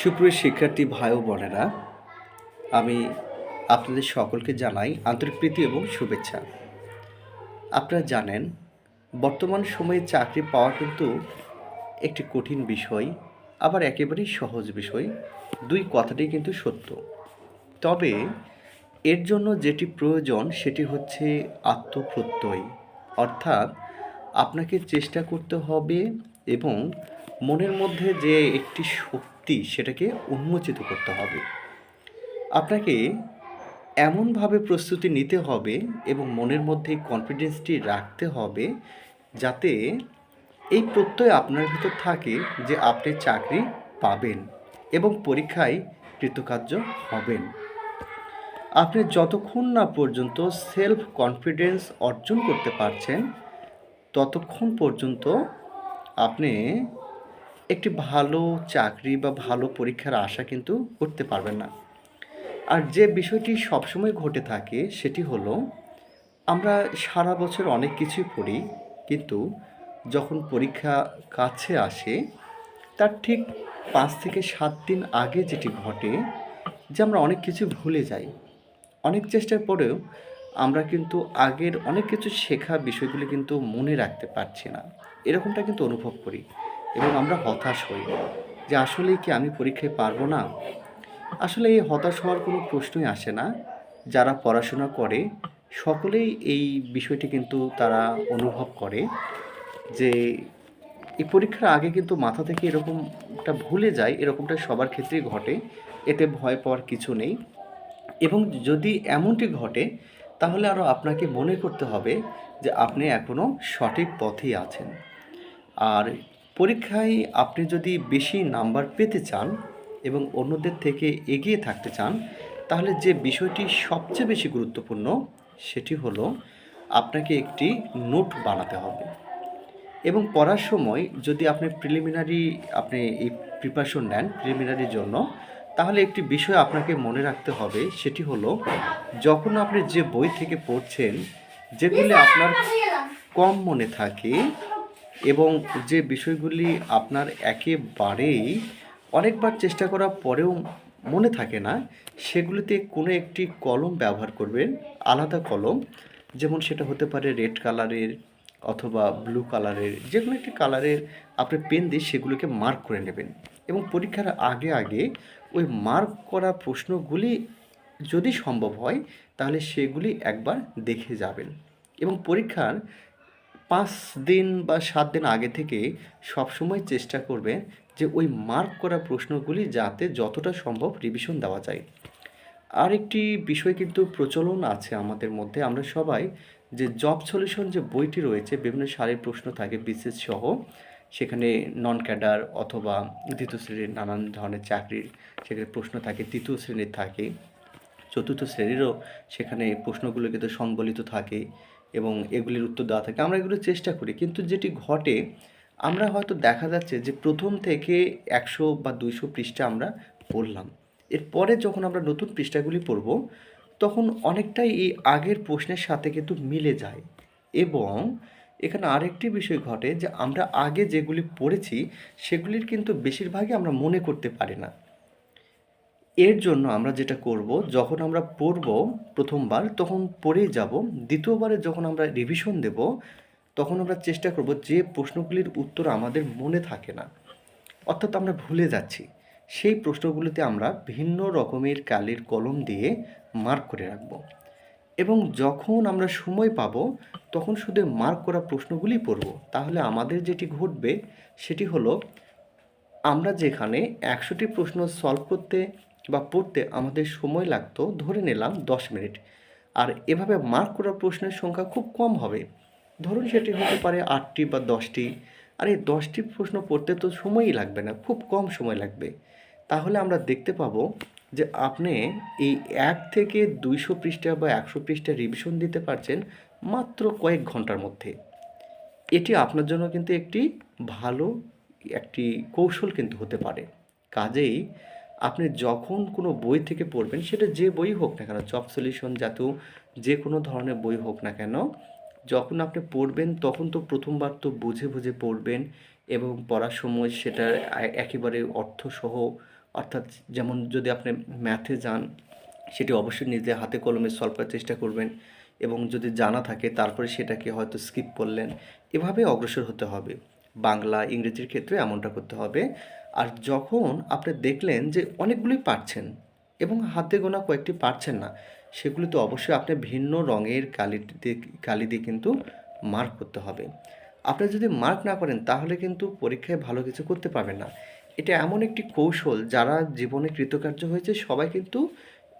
সুপ্রিয় শিক্ষার্থী ভাই ও বোনেরা, আমি আপনাদের সকলকে জানাই আন্তরিক প্রীতি এবং শুভেচ্ছা। আপনারা জানেন, বর্তমান সময়ে চাকরি পাওয়া কিন্তু একটি কঠিন বিষয়, আবার একেবারেই সহজ বিষয়। দুই কথাটি কিন্তু সত্য। তবে এর জন্য যেটি প্রয়োজন, সেটি হচ্ছে আত্মপ্রত্যয়। অর্থাৎ আপনাকে চেষ্টা করতে হবে এবং মনের মধ্যে যে একটি শক্তি সেটাকে উন্মোচিত করতে হবে। আপনাকে এমনভাবে প্রস্তুতি নিতে হবে এবং মনের মধ্যে কনফিডেন্সটি রাখতে হবে যাতে এই প্রত্যয় আপনার ভিতর থাকে যে আপনি চাকরি পাবেন এবং পরীক্ষায় কৃতকার্য হবেন। আপনি যতক্ষণ না পর্যন্ত সেলফ কনফিডেন্স অর্জন করতে পারছেন, ততক্ষণ পর্যন্ত আপনি একটি ভালো চাকরি বা ভালো পরীক্ষার আশা কিন্তু করতে পারবেন না। আর যে বিষয়টি সবসময় ঘটে থাকে সেটি হলো, আমরা সারা বছর অনেক কিছুই পড়ি, কিন্তু যখন পরীক্ষা কাছে আসে, তার ঠিক পাঁচ থেকে সাত দিন আগে যেটি ঘটে যে আমরা অনেক কিছু ভুলে যাই। অনেক চেষ্টার পরেও আমরা কিন্তু আগের অনেক কিছু শেখা বিষয়গুলি কিন্তু মনে রাখতে পারছি না। এরকমটা কিন্তু অনুভব করি। এবং আমরা হতাশ হই যে আসলেই কি আমি পরীক্ষায় পারব না? আসলে এই হতাশ হওয়ার কোনো প্রশ্নই আসে না। যারা পড়াশোনা করে, সকলেই এই বিষয়টি কিন্তু তারা অনুভব করে যে এই পরীক্ষার আগে কিন্তু মাথা থেকে এরকমটা ভুলে যায়, এরকমটা সবার ক্ষেত্রেই ঘটে, এতে ভয় পাওয়ার কিছু নেই। এবং যদি এমনটি ঘটে, তাহলে আরও আপনাকে মনে করতে হবে যে আপনি এখনও সঠিক পথেই আছেন। আর পরীক্ষায় আপনি যদি বেশি নাম্বার পেতে চান এবং অন্যদের থেকে এগিয়ে থাকতে চান তাহলে যে বিষয়টি সবচেয়ে বেশি গুরুত্বপূর্ণ সেটি হলো আপনাকে একটি নোট বানাতে হবে। এবং পড়ার সময় যদি আপনি প্রিলিমিনারি আপনি এই প্রিপারেশন নেন প্রিলিমিনারির জন্য তাহলে একটি বিষয় আপনাকে মনে রাখতে হবে সেটি হলো যখন আপনি যে বই থেকে পড়ছেন যেগুলি আপনার কম মনে থাকে এবং যে বিষয়গুলি আপনার একেবারেই অনেকবার চেষ্টা করার পরেও মনে থাকে না, সেগুলিতে কোনো একটি কলম ব্যবহার করবেন, আলাদা কলম। যেমন সেটা হতে পারে রেড কালারের অথবা ব্লু কালারের যে কোনো একটি কালারের আপনি পেন দিয়ে সেগুলোকে মার্ক করে নেবেন। এবং পরীক্ষার আগে আগে ওই মার্ক করা প্রশ্নগুলি যদি সম্ভব হয়, তাহলে সেগুলি একবার দেখে যাবেন। এবং পরীক্ষার পাঁচ দিন বা সাত দিন আগে থেকে সবসময় চেষ্টা করবেন যে ওই মার্ক করা প্রশ্নগুলি যাতে যতটা সম্ভব রিভিশন দেওয়া যায়। আরেকটি বিষয় কিন্তু প্রচলন আছে আমাদের মধ্যে। আমরা সবাই যে জব সলিউশন যে বইটি রয়েছে, বিভিন্ন সারির প্রশ্ন থাকে বিশেষ সহ, সেখানে নন ক্যাডার অথবা দ্বিতীয় শ্রেণির নানান ধরনের চাকরির সেখানে প্রশ্ন থাকে, তৃতীয় শ্রেণির থাকে, চতুর্থ শ্রেণীরও সেখানে প্রশ্নগুলো কিন্তু সংবলিত থাকে। এবং এগুলির উত্তর দেওয়া থাকে। আমরা এগুলো চেষ্টা করি, কিন্তু যেটি ঘটে, আমরা হয়তো দেখা যাচ্ছে যে প্রথম থেকে একশো বা দুইশো পৃষ্ঠা আমরা পড়লাম। এরপরে যখন আমরা নতুন পৃষ্ঠাগুলি পড়ব, তখন অনেকটাই এই আগের প্রশ্নের সাথে কিন্তু মিলে যায়। এবং এখানে আরেকটি বিষয় ঘটে যে আমরা আগে যেগুলি পড়েছি, সেগুলির কিন্তু বেশিরভাগই আমরা মনে করতে পারি না। এর জন্য আমরা যেটা করব, যখন আমরা পড়ব প্রথমবার, তখন পড়েই যাব। দ্বিতীয়বারে যখন আমরা রিভিশন দেব, তখন আমরা চেষ্টা করব যে প্রশ্নগুলির উত্তর আমাদের মনে থাকে না। অর্থাৎ আমরা ভুলে যাচ্ছি। সেই প্রশ্নগুলিতে আমরা ভিন্ন রকমের কালির কলম দিয়ে মার্ক করে রাখব। এবং যখন আমরা সময় পাব, তখন শুধু মার্ক করা প্রশ্নগুলি পড়ব। তাহলে আমাদের যেটি ঘটবে, সেটি হলো আমরা যেখানে একশোটি প্রশ্ন সলভ করতে বা পড়তে আমাদের সময় লাগতো, ধরে নিলাম দশ মিনিট। আর এভাবে মার্ক করা প্রশ্নের সংখ্যা খুব কম হবে। ধরুন সেটি হতে পারে আটটি বা দশটি। আর এই দশটি প্রশ্ন পড়তে তো সময়ই লাগবে না, খুব কম সময় লাগবে। তাহলে আমরা দেখতে পাবো যে আপনি এই এক থেকে দুইশো পৃষ্ঠা বা একশো পৃষ্ঠা রিভিশন দিতে পারছেন মাত্র কয়েক ঘণ্টার মধ্যে। এটি আপনার জন্য কিন্তু একটি ভালো একটি কৌশল কিন্তু হতে পারে। কাজেই আপনি যখন কোনো বই থেকে পড়বেন, সেটা যে বই হোক না কেন জব সলিউশন জাতীয় যে কোনো ধরনের বই হোক না কেন, যখন আপনি পড়বেন, তখন তো প্রথমবার তো বুঝে বুঝে পড়বেন এবং পড়ার সময় সেটা এ- একেবারে অর্থসহ, অর্থাৎ যেমন যদি আপনি ম্যাথে যান, সেটি অবশ্যই নিজে হাতে কলমে সলভ করার চেষ্টা করবেন এবং যদি জানা থাকে, তারপরে সেটাকে হয়তো স্কিপ করলেন। এভাবে অগ্রসর হতে হবে। বাংলা, ইংরেজির ক্ষেত্রে এমনটা করতে হবে। আর যখন আপনি দেখলেন যে অনেকগুলোই পারছেন এবং হাতে গোনা কয়েকটি পারছেন না, সেগুলি তো অবশ্যই আপনি ভিন্ন রঙের কালি দিয়ে কালি দিয়ে কিন্তু মার্ক করতে হবে। আপনি যদি মার্ক না করেন, তাহলে কিন্তু পরীক্ষায় ভালো কিছু করতে পারবেন না। এটা এমন একটি কৌশল যারা জীবনে কৃতকার্য হয়েছে, সবাই কিন্তু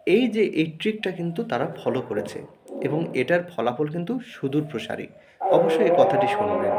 এই যে, এই ট্রিকটা কিন্তু তারা ফলো করেছে এবং এটার ফলাফল কিন্তু সুদূর প্রসারী অবশ্যই এই কথাটি শুনবেন।